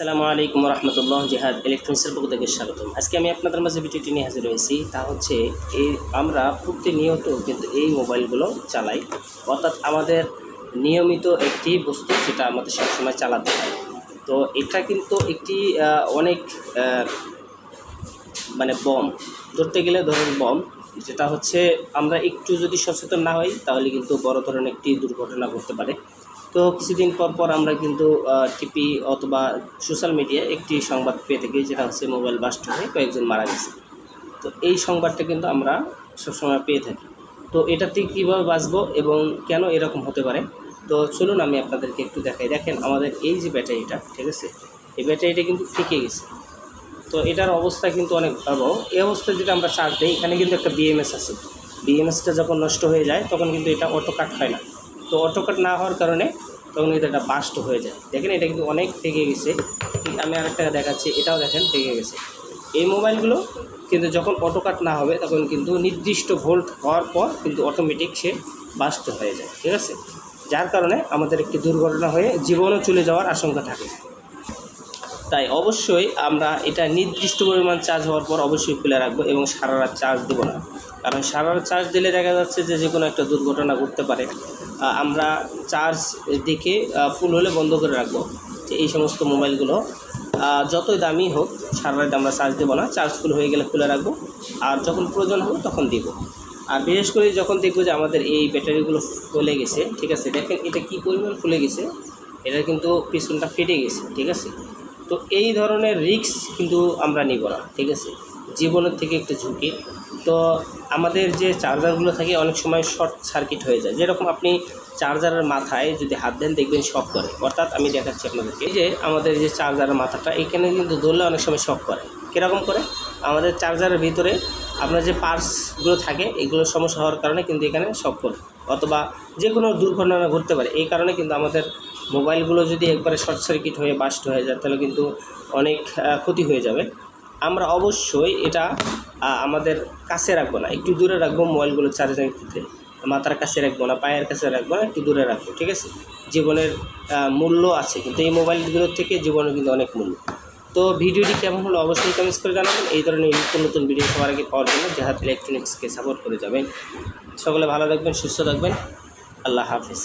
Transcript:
আসসালামু আলাইকুম রহমতুল্লাহ জেহাদ ইলেকট্রনিক্সের পক্ষ থেকে স্বাগতম। আজকে আমি আপনাদের মাঝে ভিডিওটি নিয়ে হাজির হয়েছি। তা হচ্ছে এই আমরা প্রতিনিয়ত কিন্তু এই মোবাইলগুলো চালাই। অর্থাৎ আমাদের নিয়মিত একটি বস্তু যেটা আমাদের সবসময় চালাতে হয়। তো এটা কিন্তু একটি অনেক মানে বম। ধরতে গেলে ধরুন বম, যেটা হচ্ছে আমরা একটু যদি সচেতন না হই তাহলে কিন্তু বড় ধরনের একটি দুর্ঘটনা ঘটতে পারে। তো কিছুদিন পর পর আমরা কিন্তু টিপি অথবা সোশ্যাল মিডিয়ায় একটি সংবাদ পেয়ে থাকি, যেটা হচ্ছে মোবাইল বাস্ট হয়ে কয়েকজন মারা গেছে। তো এই সংবাদটা কিন্তু আমরা সবসময় পেয়ে থাকি। তো এটা থেকে কীভাবে বাঁচবো এবং কেন এরকম হতে পারে? তো চলুন আমি আপনাদেরকে একটু দেখাই। দেখেন, আমাদের এই যে ব্যাটারিটা, ঠিক আছে? এই ব্যাটারিটা কিন্তু ফেঁকে গেছে। তো এটার অবস্থা কিন্তু অনেক ভয়াবহ। এই অবস্থায় যেটা আমরা চার্জ দিই, এখানে কিন্তু একটা বিএমএস আছে। বিএমএসটা যখন নষ্ট হয়ে যায়, তখন কিন্তু এটা অটো কাট হয় না। তো অটোকাট না হওয়ার কারণে তখন কিন্তু এটা বাস্ট হয়ে যায়। দেখেন, এটা কিন্তু অনেক ফেঁকে গেছে। আমি আরেকটা দেখাচ্ছি, এটাও দেখেন ফেঁকে গেছে। এই মোবাইলগুলো কিন্তু যখন অটোকাট না হবে, তখন কিন্তু নির্দিষ্ট ভোল্ট হওয়ার পর কিন্তু অটোমেটিক সে বাস্ট হয়ে যায়। ঠিক আছে? যার কারণে আমাদের একটি দুর্ঘটনা হয়ে জীবনও চলে যাওয়ার আশঙ্কা থাকে। তাই অবশ্যই আমরা এটা নির্দিষ্ট পরিমাণ চার্জ হওয়ার পর অবশ্যই খুলে রাখব এবং সারা রাত চার্জ দেবো না। কারণ সারা রাত চার্জ দিলে দেখা যাচ্ছে যে যে কোনো একটা দুর্ঘটনা ঘটতে পারে। আমরা চার্জ দেখে ফুল হলে বন্ধ করে রাখব। যে এই সমস্ত মোবাইলগুলো যতই দামি হোক, সারা রাত আমরা চার্জ দেবো না। চার্জ ফুল হয়ে গেলে খুলে রাখব। আর যখন প্রয়োজন হবে তখন দিব। আর বিশেষ করে যখন দেখব যে আমাদের এই ব্যাটারিগুলো ফুলে গেছে, ঠিক আছে? দেখেন এটা কী পরিমাণ ফুলে গেছে? এটা কিন্তু পিছনটা ফেটে গেছে, ঠিক আছে? তো এই ধরনের রিস্ক কিন্তু আমরা নিব না, ঠিক আছে? জীবনের থেকে একটু ঝুঁকি। তো আমাদের যে চার্জারগুলো থাকে অনেক সময় শর্ট সার্কিট হয়ে যায়। যেরকম আপনি চার্জারের মাথায় যদি হাত দেন দেখবেন শক করে। অর্থাৎ আমি দেখাচ্ছি আপনাদেরকে। যে আমাদের যে চার্জারের মাথাটা, এখানে কিন্তু ধরলে অনেক সময় শক করে। কীরকম করে? আমাদের চার্জারের ভিতরে আপনার যে পার্টসগুলো থাকে, এগুলো সমস্যা হওয়ার কারণে কিন্তু এখানে শক করে। অথবা যে কোনো দুর্ঘটনা ঘটতে পারে, এই কারণে কিন্তু আমাদের মোবাইলগুলো যদি একবারে শর্ট সার্কিট হয়ে বাস্ট হয়ে যায়, তাহলে কিন্তু অনেক ক্ষতি হয়ে যাবে। আমরা অবশ্যই এটা আমাদের কাছে রাখব না। একটু দূরে রাখব মোবাইলগুলো চার্জিংয়ের ক্ষেত্রে মাথার কাছে রাখব না, পায়ের কাছে রাখব না, একটু দূরে রাখব, ঠিক আছে? জীবনের মূল্য আছে কিন্তু এই মোবাইলগুলোর থেকে জীবনের কিন্তু অনেক মূল্য। তো ভিডিওটি কেমন হলো অবশ্যই কমেন্টস করে জানাবেন। এই ধরনের নতুন নতুন ভিডিও সবার আগে পাওয়ার জন্য জাহাদ ইলেকট্রনিক্সকে সাপোর্ট করে যাবেন। সকলে ভালো থাকবেন, সুস্থ থাকবেন। আল্লাহ হাফিজ।